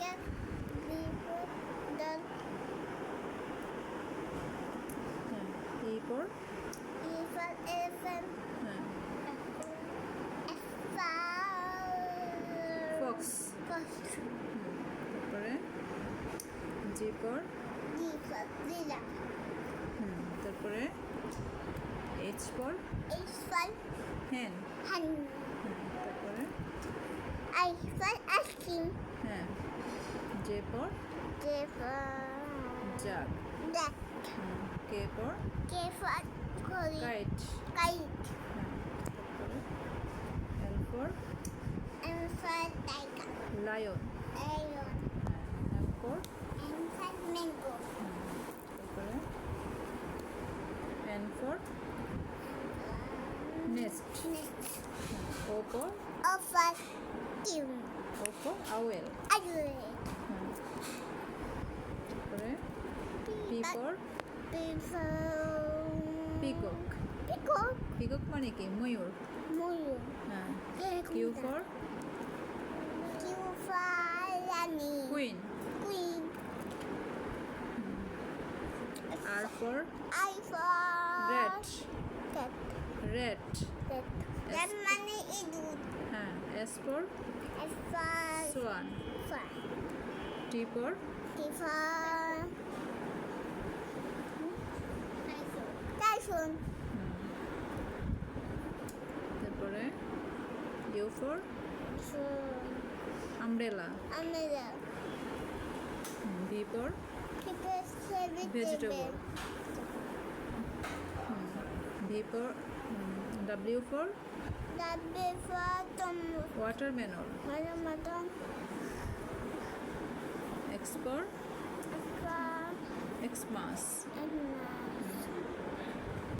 হ্যাঁ for E for elephant, হ্যাঁ F for fox তারপরে জি ফর giraffe, হুম তারপরে H for for hen hen, হ্যাঁ তারপরে I for ice হ্যাঁ J for J for jug duck, K for K for curry, kite হ্যাঁ তারপরে L for M for tiger, lion হ্যাঁ M for M for mango, তারপরে N for nest O for O for team, O for owl adult, হ্যাঁ তারপরে P for peacock peacock, peacock মানে কি ময়ূর moon, হ্যাঁ Q for Q for Rani, queen queen, R for I for red red cat, that money idiot, হ্যাঁ S for F for swan for, T for T for Typhoon, তারপরে U for umbrella Amanda, V for vegetable V for W for W for? Tomato, watermelon X for Xmas and